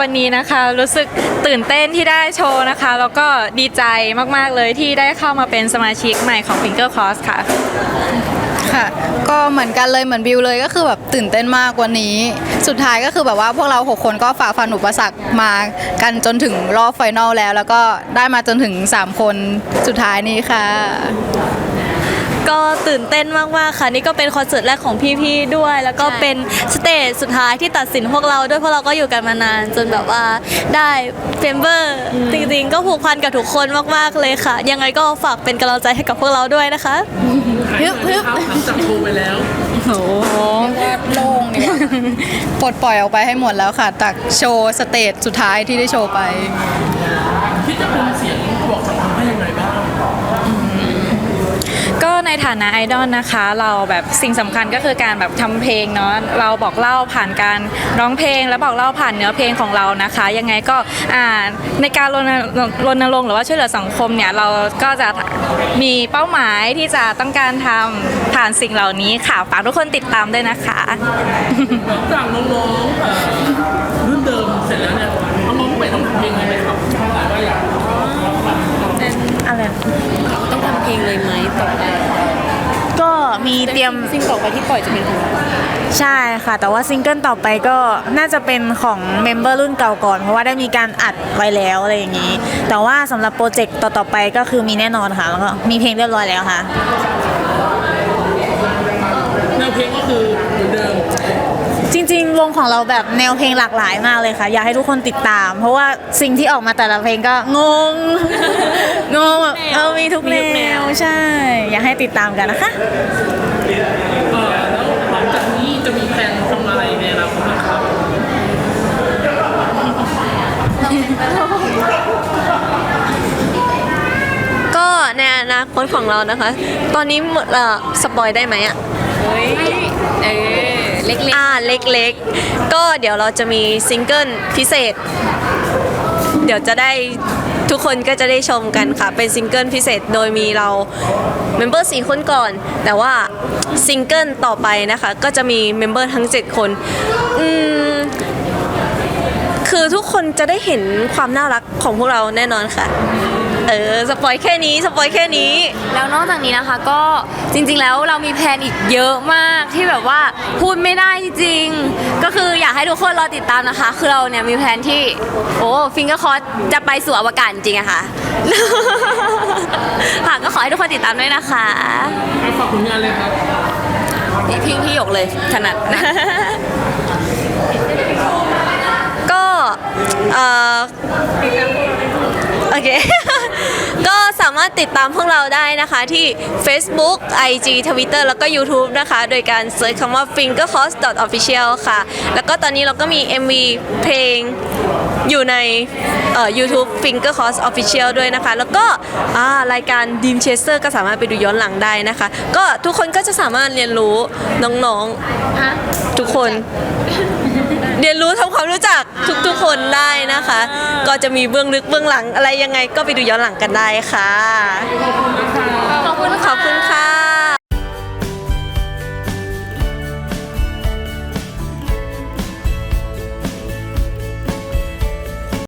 วันนี้นะคะรู้สึกตื่นเต้นที่ได้โชว์นะคะ แล้วก็ดีใจมากๆเลยที่ได้เข้ามาเป็นสมาชิกใหม่ของ Finger Cross ค่ะ ค่ะ ก็เหมือนกันเลยเหมือนบิวเลยก็คือแบบตื่นเต้นมากวันนี้ สุดท้ายก็คือแบบว่าพวกเราหกคนก็ฝ่าฟันอุปสรรคมากันจนถึงรอบไฟนอลแล้ว แล้วก็ได้มาจนถึง 3 คนสุดท้ายนี้ค่ะ ก็ตื่นเต้นมากๆค่ะ นี่ก็เป็นคอนเสิร์ตแรกของพี่ๆด้วย แล้วก็ใช่เป็นสเตจสุดท้ายที่ตัดสินพวกเราด้วยเพราะเราก็อยู่กันมานาน จนแบบว่าได้เฟมเบอร์จริงๆ ก็ผูกพันกับทุกคนมากๆเลยค่ะ ยังไงก็ฝากเป็นกำลังใจให้กับพวกเราด้วยนะคะฮึบฮึบหลังจากโชว์ไปแล้วโอ้โหโล่งเนี่ยปลดปล่อยออกไปให้หมดแล้วค่ะจากโชว์สเตจสุดท้ายที่ได้โชว์ไปคิดจะเป็นเสียงบอกสัมพันธ์ให้ยังไงบ้าง ก็ ในฐานะไอดอลนะคะ เราแบบสิ่งสำคัญก็คือการแบบทำเพลงเนาะเราบอกเล่าผ่านการร้องเพลง และบอกเล่าผ่านเนื้อเพลงของเรานะคะ ยังไงก็อ่าในการรณรณรงค์หรือว่าช่วยเหลือสังคมเนี่ยเราก็จะมีเป้าหมายที่จะต้องการทำผ่านสิ่งเหล่านี้ค่ะฝากทุกคนติดตามด้วยนะคะหลังจากน้องๆเอ่อรุ่นเดิมเสร็จแล้วเนี่ยน้องๆใหม่ต้องทำเพลงอะไรไหมครับว่าอยากอะไรต้องทำเพลงเลยไหมต่อไปก็ มีเตรียมสิ่งต่อไปที่ปล่อยจะเป็นของเราใช่ค่ะ แต่ว่าซิงเกิลต่อไปก็น่าจะเป็นของเมมเบอร์รุ่นเก่าก่อน เพราะว่าได้มีการอัดไว้แล้วอะไรอย่างนี้ แต่ว่าสำหรับโปรเจกต์ต่อๆไปก็คือมีแน่นอนค่ะ แล้วก็มีเพลงเรียบร้อยแล้วค่ะ แนวเพลงก็คือเหมือนเดิม จริง ๆ วงของเราแบบแนวเพลงหลากหลายมากเลยค่ะ อยากให้ทุกคนติดตาม เพราะว่าสิ่งที่ออกมาแต่ละเพลงก็งง งงแบบเออมีทุกแนวใช่ อยากให้ติดตามกันนะคะ เอ่อแล้วหลังจากนี้จะมีแผนทำอะไรในอนาคตนะครับ ก็ในอนาคตของเรานะคะ ตอนนี้หมดเอ่อสปอยได้ไหมอะเออ เล็กอ่าเล็กๆ ก็เดี๋ยวเราจะมีซิงเกิลพิเศษ เดี๋ยวจะได้ทุกคนก็จะได้ชมกันค่ะ เป็นซิงเกิลพิเศษโดยมีเราเมมเบอร์สี่คนก่อน แต่ว่าซิงเกิลต่อไปนะคะ ก็จะมีเมมเบอร์ทั้ง 7 คน อืม คือทุกคนจะได้เห็นความน่ารักของพวกเราแน่นอนค่ะ เออสปอยแค่นี้สปอยแค่นี้ แล้วนอกจากนี้นะคะก็จริงๆแล้วเรามีแพลนอีกเยอะมากที่แบบว่าพูดไม่ได้จริงๆก็คืออยากให้ทุกคนรอติดตามนะคะ คือเราเนี่ยมีแพลนที่โอ้ฟิงเกอร์คอร์จะไปสู่อวกาศจริงๆอะค่ะ ค่ะก็ขอให้ทุกคนติดตามด้วยนะคะเอาฝากผลงานเลยครับพี่พี่พี่หยกเลยถนัดนะก็ เอ่อโอเค ก็สามารถติดตามพวกเราได้นะคะที่ Facebook IG Twitter แล้วก็ YouTube นะคะ โดยการเซิร์ชคำว่า fingercross official ค่ะ แล้วก็ตอนนี้เราก็มี MV เพลงอยู่ในเอ่อ YouTube Finger Cross Official ด้วยนะคะ แล้วก็อ่ารายการ Dream Chaser ก็สามารถไปดูย้อนหลังได้นะคะ ก็ทุกคนก็จะสามารถเรียนรู้น้องๆทุกคน เรียนรู้ทำความรู้จักทุกๆคนได้นะคะ ก็จะมีเบื้องลึกเบื้องหลังอะไรยังไงก็ไปดูย้อนหลังกันได้ค่ะ ขอบคุณขอบคุณ